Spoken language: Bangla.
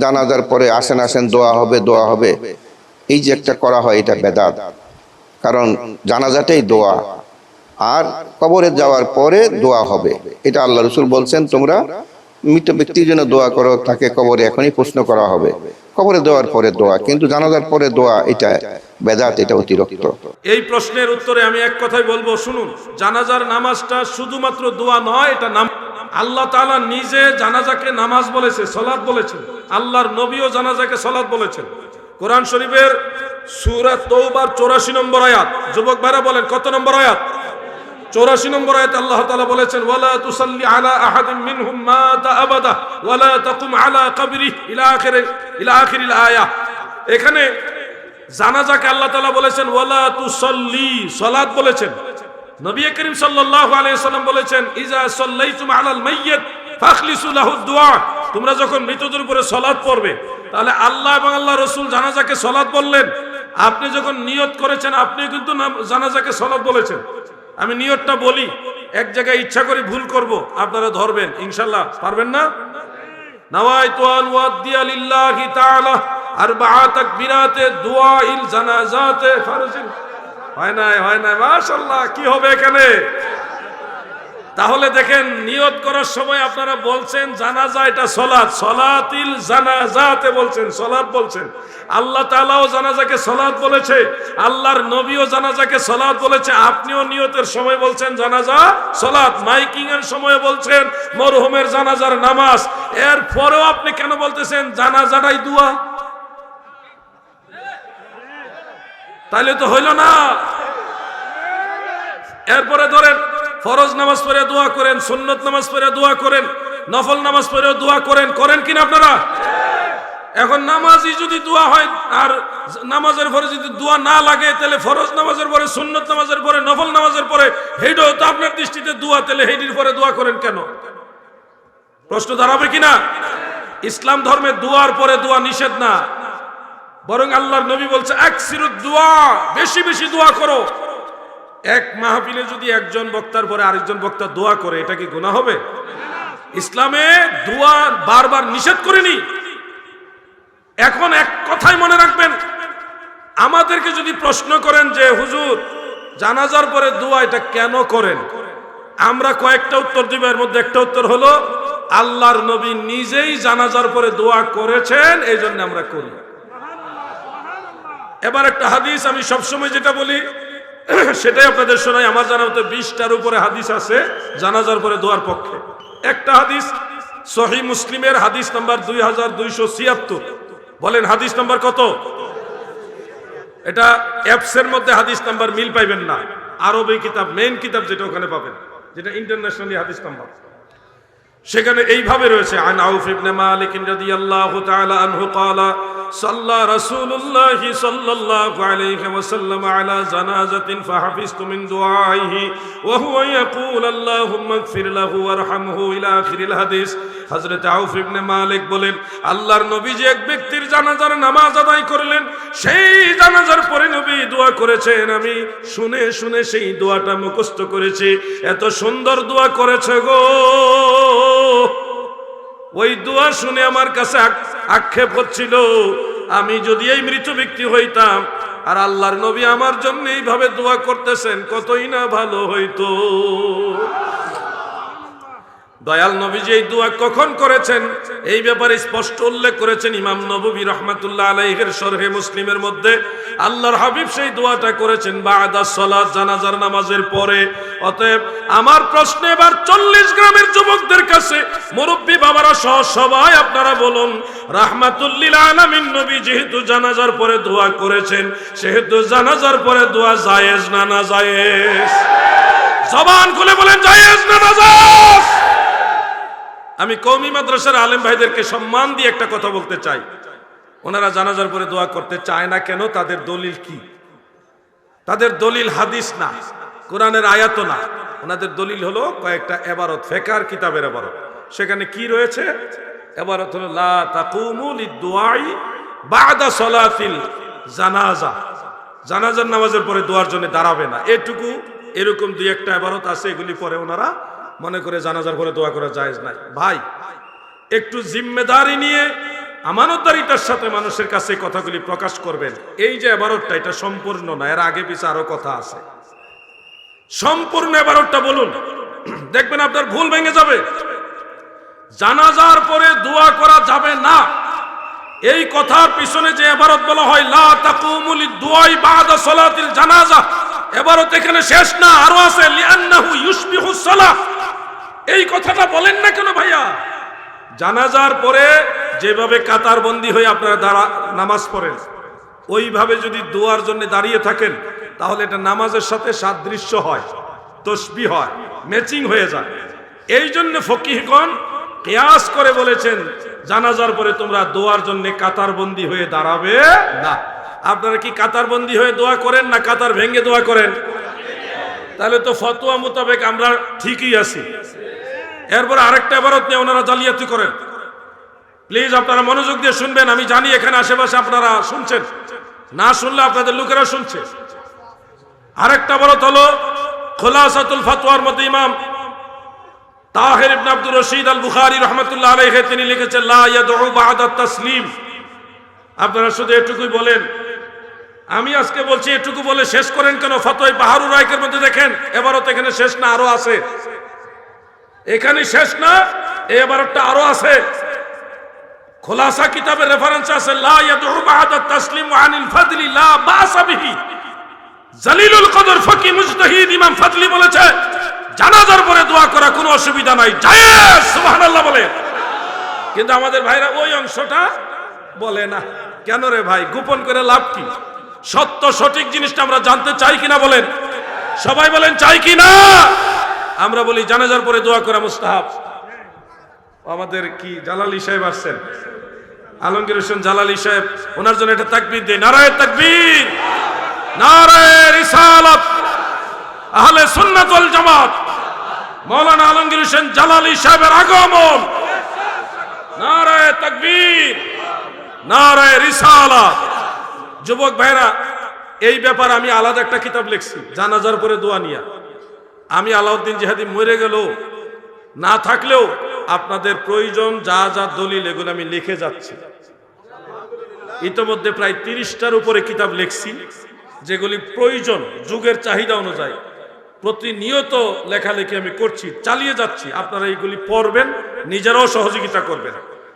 জানাজার পরে আসেন আসেন, দোয়া হবে দোয়া হবে। এই যে একটা করা হয়, এটা বেদাত। কারণ জানাজাটাই দোয়া। আর কবরে যাওয়ার পরে দোয়া হবে। এটা আল্লাহ রসুল বলছেন, তোমরা মৃত ব্যক্তির জন্য দোয়া করো, তাকে কবরে এখনই প্রশ্ন করা হবে। কবরে দেওয়ার পরে দোয়া, কিন্তু জানাজার পরে দোয়া, এটা বেদাত, এটা অতিরিক্ত। এই প্রশ্নের উত্তরে আমি এক কথাই বলব, শুনুন, জানাজার নামাজটা শুধুমাত্র দোয়া নয়, এটা নাম আল্লাহ তাআলা নিজে জানাজাকে নামাজ বলেছে, সলাৎ বলেছেন। আল্লাহর নবীও জানাজাকে সলাৎ বলেছেন। কোরআন শরীফের সূরা তৌবার 84 নম্বর আয়াত। যুবক ভাইরা বলেন, কত নম্বর আয়াত? চৌরাশি নম্বর আয়াত আল্লাহ তাআলা বলেছেন, ওয়ালা তুসাল্লি আলা আহাদিন মিনহুম মাতা আবাদা, ওয়ালা তাকুম আলা কবরি ইলা আখির, ইলা আখিরিল আয়া। এখানে জানাজাকে আল্লাহ তাআলা বলেছেন, ওয়ালা তুসাল্লি সালাত বলেছেন। নবী করিম সাল্লাল্লাহু আলাইহি সাল্লাম বলেছেন, ইজা সাল্লাইতুম আলাল মাইয়িত ফাখলিসু লাহু দুআ। তোমরা যখন মৃতদের উপরে সালাত পড়বে, তাহলে আল্লাহ এবং রাসূল জানাজাকে সালাত বললেন। আপনি যখন নিয়ত করেছেন, আপনি কিন্তু জানাজাকে সালাত বলেছেন। আমি নিয়তটা বলি, এক জায়গায় ইচ্ছা করে ভুল করব, আপনারা ধরবেন, ইনশাল্লাহ। পারবেন না? নাওয়াইতু আন ওয়াদ্দিয়া লিল্লাহি তাআলা তাকবীরাতে দুআইল জানাজাতে ফারজিল। হয় নাই, হয় না মাশাআল্লাহ, কি হবে এখানে? তাহলে দেখেন, নিয়ত করার সময় আপনারা বলছেন, জানাজা এটা সলাৎ। সলাতিল জানাজাতে বলছেন, সলাৎ বলছেন। আল্লাহ তাআলাও জানাজাকে সলাৎ বলেছে, আল্লাহর নবীও জানাজাকে সলাৎ বলেছে। আপনিও নিয়তের সময় বলছেন, জানাজা সলাৎ। মাইকিং এর সময় বলছেন, মরহুমের জানাজার নামাজ। এর পরেও আপনি কেন বলতেছেন, জানাজাটাই দুয়া? তাইলে তো হইল না। এরপরে ধরেন, ফরজ নামাজ পড়ে দোয়া করেন, সুন্নত নামাজ পড়ে দোয়া করেন, নফল নামাজ পড়ে দোয়া করেন করেন কিনা আপনারা? এখন নামাজই যদি দোয়া হয়, আর নামাজের পরে যদি দোয়া না লাগে, তাহলে ফরজ নামাজের পরে, সুন্নত নামাজের পরে, নফল নামাজের পরে হেডও তো আপনার দৃষ্টিতে দোয়া, তাহলে হেডির পরে দোয়া করেন কেন? প্রশ্ন দাঁড়াবে কিনা? ইসলাম ধর্মে দোয়ার পরে দোয়া নিষেধ না। বরং আল্লাহর নবী বলছে এক দোয়া, বেশি বেশি দোয়া করো। এক মাহফিলে যদি একজন বক্তার পরে আরেকজন বক্তা দোয়া করে, এটা কি গুনাহ হবে? ইসলামে দোয়া বারবার নিষেধ করেনি। এখন এক কথাই মনে রাখবেন, আমাদেরকে যদি প্রশ্ন করেন যে, হুজুর, জানাজার পরে দোয়া এটা কেন করেন? আমরা কয়েকটা উত্তর দিব, এর মধ্যে একটা উত্তর হলো, আল্লাহর নবী নিজেই জানাজার পরে দোয়া করেছেন এই জন্য আমরা করি। এবার একটা হাদিস আমি সবসময় যেটা বলি, সেটাই আপনাদের শোনাই। আমার জানা মতো বিশটার উপরে হাদিস আছে, জানাজার পরে দোয়ার পক্ষে। একটা হাদিস, সহি মুসলিমের হাদিস নাম্বার দুই হাজার দুইশো ছিয়াত্তর। বলেন, হাদিস নাম্বার কত? এটা অ্যাপসের মধ্যে হাদিস নাম্বার মিল পাইবেন না। আরবে কিতাব, মেইন কিতাব যেটা ওখানে পাবেন, যেটা ইন্টারন্যাশনালি হাদিস নাম্বার। সেখানে এইভাবে রয়েছে, আন আউফ ইবনে মালিক রাদিয়াল্লাহু তাআলা আনহু ক্বালা صلى رسول الله صلى الله عليه وسلم على جنازة فحفظت من دعائه وهو يقول اللهم اغفر له وارحمه إلى آخر الحديث হযরত আউফ ইবনে মালিক বলেন আল্লাহর নবী যে এক ব্যক্তির জানাজার নামাজ আদায় করলেন সেই জানাজার পরে নবী দোয়া করেছেন আমি শুনে শুনে সেই দোয়াটা মুখস্থ করেছি এত সুন্দর দোয়া করেছে গো ওই দোয়া শুনে আমার কাছে আক- আক্ষেপ হচ্ছিল, আমি যদি এই মৃত ব্যক্তি হইতাম, আর আল্লাহর নবী আমার জন্য এইভাবে দোয়া করতেছেন, কতই না ভালো হইতো। দয়াল নবীজি এই দোয়া কখন করেছেন? এই ব্যাপারে স্পষ্ট উল্লেখ করেছেন ইমাম নববী রহমাতুল্লাহ আলাইহের শরহে মুসলিমের মধ্যে। আল্লাহর হাবিব সেই দোয়াটা করেছেন বা আদা সলাত, জানাজার নামাজের পরে। অতএব আমার প্রশ্ন এবার চল্লিশ গ্রামের যুবকদের কাছে, মুরব্বী বাবারা সহ সবাই আপনারা বলুন, রাহমাতুল্লিল আলামিন নবী যেহেতু জানাজার পরে দোয়া করেছেন, সেহেতু জানাজার পরে দোয়া জায়েজ না না জায়েজ? জবান খুলে বলেন, জায়েজ না না জায়েজ? আমি কৌমি মাদ্রাসার আলেম ভাইদেরকে সম্মান দিয়ে একটা কথা বলতে চাই। ওনারা জানাজার পরে দোয়া করতে চায় না কেন? তাদের দলিল কি? তাদের দলিল হাদিস না, কোরআনের আয়াত না। ওনাদের দলিল হলো কয়েকটা এবারত, ফেকার কিতাবের এবারত। সেখানে কি রয়েছে? এবারত হলো জানাজা। জানাজার নামাজের পরে দোয়ার জন্য দাঁড়াবে না। এটুকু, এরকম দুই একটা এবারত আছে, এগুলি পরে ওনারা মনে করে জানাজার পরে দোয়া করা যায় নাই। ভাই, একটু জিম্মেদারি নিয়ে আমানতদারিতার সাথে মানুষের কাছে কথাগুলি প্রকাশ করবেন। এই যে এবারটা এটা সম্পূর্ণ না, এর আগে পিছে আরও কথা আছে। সম্পূর্ণ এবারটা বলুন। দেখবেন আপনার ভুল ভেঙে যাবে। জানাজার পরে দোয়া করা যাবে না। এই কথার পিছনে যে এবারত বলা হয়, লা তাকুমুল দুআই বাদা সালাতিল জানাজা। এবারত এখানে শেষ না, আরও আছে, লিআন্নাহু ইউসবিহু সালাহ। এই কথাটা বলেন না কেন ভাইয়া? জানাজার পরে যেভাবে কাতারবন্দি হয়ে আপনারা দাঁড়া, নামাজ পড়েন, ওইভাবে যদি দোয়ার জন্য দাঁড়িয়ে থাকেন, তাহলে এটা নামাজের সাথে সাদৃশ্য হয়, তসবি হয় ম্যাচিং হয়ে যায়। এই জন্য ফকিহগণ কেয়াস করে বলেছেন, জানাজার পরে তোমরা দোয়ার জন্য কাতারবন্দি হয়ে দাঁড়াবে না। আপনারা কি কাতারবন্দি হয়ে দোয়া করেন না কাতার ভেঙে দোয়া করেন? তাহলে তো ফতোয়া মোতাবেক আমরা ঠিকই আছি। এরপর আরেকটা এবারত নিয়ে ওনারা জালিয়াতি করেন। প্লিজ আপনারা মনোযোগ দিয়ে শুনবেন, আমি জানি এখানে আশেপাশে আপনারা শুনছেন। না শুনলে আপনাদের লোকেরা শুনছে। আরেকটা বলত হলো খোলাসাতুল ফাতোয়ার মধ্যে ইমাম তাহের ইবনে আব্দুর রশিদ আল বুখারী রহমাতুল্লাহ আলাইহি তিনি লিখেছেন, লা ইয়াদউ বা'দা তাসলিম। আপনারা শুধু এটুকুই বলেন আমি আজকে বলছি, এটুকু বলে শেষ করেন কেন? ফতোয় বাহারুর রায়কের মধ্যে দেখেন, এবারও তো এখানে শেষ না, আরও আছে। এখানে শেষ না এবারটা আরও আছে। খোলাসা কিতাবের রেফারেন্স আছে, লা ইয়াদউ বা'দা তাসলিম আনিল ফাদলি, লা বাসা বিহি। জালিলুল কদর ফকি মুজতাহিদ ইমাম ফাদলি বলেছে, জানাজার পরে দোয়া করা কোনো অসুবিধা নাই। জায়েজ সুবহানাল্লাহ বলে। কিন্তু আমাদের ভাইরা ওই অংশটা বলে না। কেন রে ভাই? গোপন করে লাভ কি? সত্য, সঠিক জিনিসটা আমরা জানতে চাই কিনা বলেন? সবাই বলেন, চাই কিনা? আমরা বলি, জানাজার পরে দোয়া করা মুস্তাহাব। আমাদের কি, জালালি সাহেব আসছেন? আলমগীর হোসেন জালালি সাহেব, ওনার জন্য এটা তাকবীর দেয় নারায় তাকবীর, নারায় রিসালাত, আহলে সুন্নাত ওয়াল জামাত। মাওলানা আলমগীর হোসেন জালালি সাহেবের আগমন। নারায় তাকবীর, নারায় রিসালাত। যুবক ভাইরা, এই ব্যাপার আমি আলাদা একটা কিতাব লিখছি, জানাজার পরে দোয়া নিয়া। আমি আলাউদ্দিন জিহাদি মরে গেল না থাকলেও আপনাদের প্রয়োজন যা যা দলিল এগুলো আমি লিখে যাচ্ছি। ইতোমধ্যে প্রায় তিরিশটার উপরে কিতাব লিখছি, যেগুলি প্রয়োজন, যুগের চাহিদা অনুযায়ী। প্রতিনিয়ত লেখালেখি আমি করছি, চালিয়ে যাচ্ছি। আপনারা এইগুলি পড়বেন, নিজেরাও সহযোগিতা করবেন।